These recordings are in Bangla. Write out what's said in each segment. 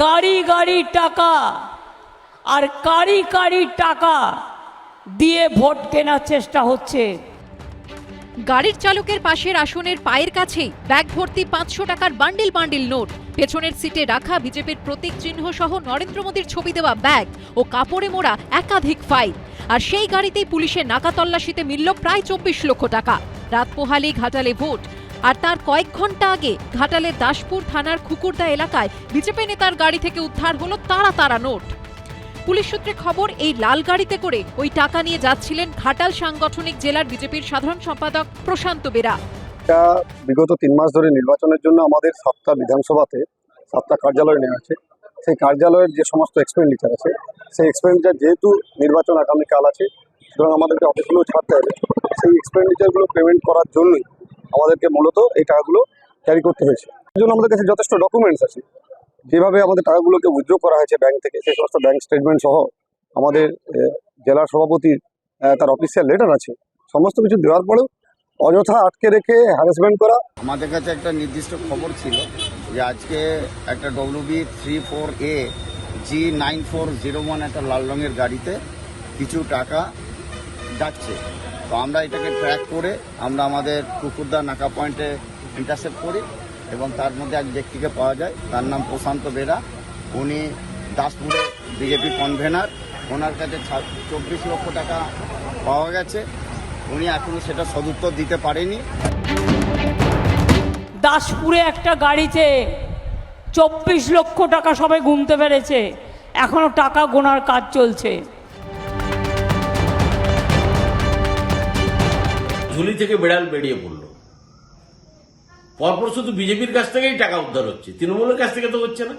গাড়ি গাড়ি টাকা আর কারি কারি টাকা দিয়ে ভোট কেনার চেষ্টা হচ্ছে। গাড়ির চালকের পাশের আসনের পায়ের কাছেই ব্যাগ ভর্তি পাঁচশো টাকার বান্ডিল বান্ডিল নোট। পেছনের সিটে রাখা বিজেপির প্রতীক চিহ্ন সহ নরেন্দ্র মোদীর ছবি দেওয়া ব্যাগ ও কাপড়ে মোড়া একাধিক ফাইল। আর সেই গাড়িতেই পুলিশের নাকা তল্লাশিতে মিলল প্রায় চব্বিশ লক্ষ টাকা। রাত পোহালি ঘাটালে ভোট আর তার কয়েক ঘণ্টা আগে ঘাটালের দাসপুর থানার খুকুরদা এলাকায় বিজেপি নেতার গাড়ি থেকে উদ্ধার হলো তারা তারা নোট। পুলিশ সূত্রে খবর, এই লাল গাড়িতে করে ওই টাকা নিয়ে যাচ্ছিলেন ঘাটাল সাংগঠনিক জেলার বিজেপির সাধারণ সম্পাদক প্রশান্ত বেরা। বিগত তিন মাস ধরে নির্বাচনের জন্য আমাদের সাতটা বিধানসভাতে সাতটা কার্যালয় নেওয়া আছে। সেই কার্যালয়ের যে সমস্ত এক্সপেন্ডিচার আছে, সেই এক্সপেন্ডিচার যেহেতু নির্বাচন আগামীকাল আছে, সুতরাং আমাদেরকে অফিসগুলো ছাড়তে হবে। সেই এক্সপেন্ডিচারগুলো পেমেন্ট করার জন্যই আমাদেরকে মূলত এই টাকাগুলো ক্যারি করতে হয়েছে। এই জন্য আমাদের কাছে যথেষ্ট ডকুমেন্টস আছে। যেভাবে আমাদের টাকাগুলোকে উইথড্র করা হয়েছে ব্যাংক থেকে সেই সমস্ত ব্যাংক স্টেটমেন্ট সহ আমাদের জেলার সভাপতির তার অফিসিয়াল লেটার আছে। সমস্ত কিছু দেওয়ার পরেও অযথা আটকে রেখে হ্যারাসমেন্ট করা। আমাদের কাছে একটা নির্দিষ্ট খবর ছিল যে আজকে একটা WB three four A G nine four zero one একটা লাল রঙের গাড়িতে কিছু টাকা যাচ্ছে তো আমরা এটাকে ট্র্যাক করে আমরা আমাদের কুকুরদা নাকা পয়েন্টে ইন্টারসেপ্ট করি এবং তার মধ্যে এক ব্যক্তিকে পাওয়া যায়। তার নাম প্রশান্ত বেরা। উনি দাসপুরে বিজেপি কনভেনার ওনার কাছে চব্বিশ লক্ষ টাকা পাওয়া গেছে। উনি এখনও সেটা সদুত্তর দিতে পারেনি। দাসপুরে একটা গাড়িতে চব্বিশ লক্ষ টাকা সবাই গুনতে পেরেছে। এখনও টাকা গোনার কাজ চলছে। ঝুলি থেকে বেড়াল বেরিয়ে পড়ল। পরপর শুধু বিজেপির কাছ থেকেই টাকা উদ্ধার হচ্ছে, তৃণমূলের কাছ থেকে তো হচ্ছে না।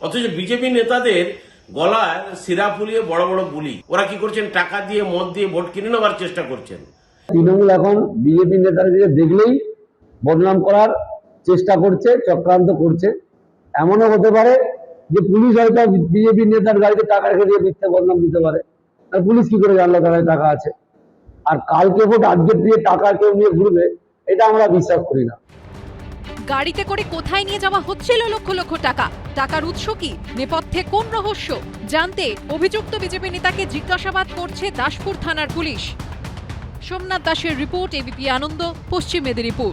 অথচ বিজেপি নেতাদের গলায় সিরা ফুলিয়ে বড় বড় বুলি। ওরা কি করছেন? টাকা দিয়ে, মদ দিয়ে ভোট কিনে নেওয়ার চেষ্টা করছেন। তৃণমূল এখন বিজেপি নেতাদেরকে দেখলেই বদনাম করার চেষ্টা করছে, চক্রান্ত করছে। এমনও হতে পারে যে পুলিশ হয়তো বিজেপি নেতার গাড়িতে টাকা রেখে দিয়ে মিথ্যা বদনাম দিতে পারে। আর পুলিশ কি করে জানলো কাছে টাকা আছে? আর কালকে ভোট, আজকে দিয়ে টাকা কেউ নিয়ে ঘুরবে, এটা আমরা বিশ্বাস করি না। গাড়িতে করে কোথায় নিয়ে যাওয়া হচ্ছিল লক্ষ লক্ষ টাকা? টাকার উৎস কি? নেপথ্যে কোন রহস্য? জানতে অভিযুক্ত বিজেপি নেতাকে জিজ্ঞাসাবাদ করছে দাসপুর থানার পুলিশ। সোমনাথ দাসের রিপোর্ট, এবিপি আনন্দ, পশ্চিম মেদিনীপুর।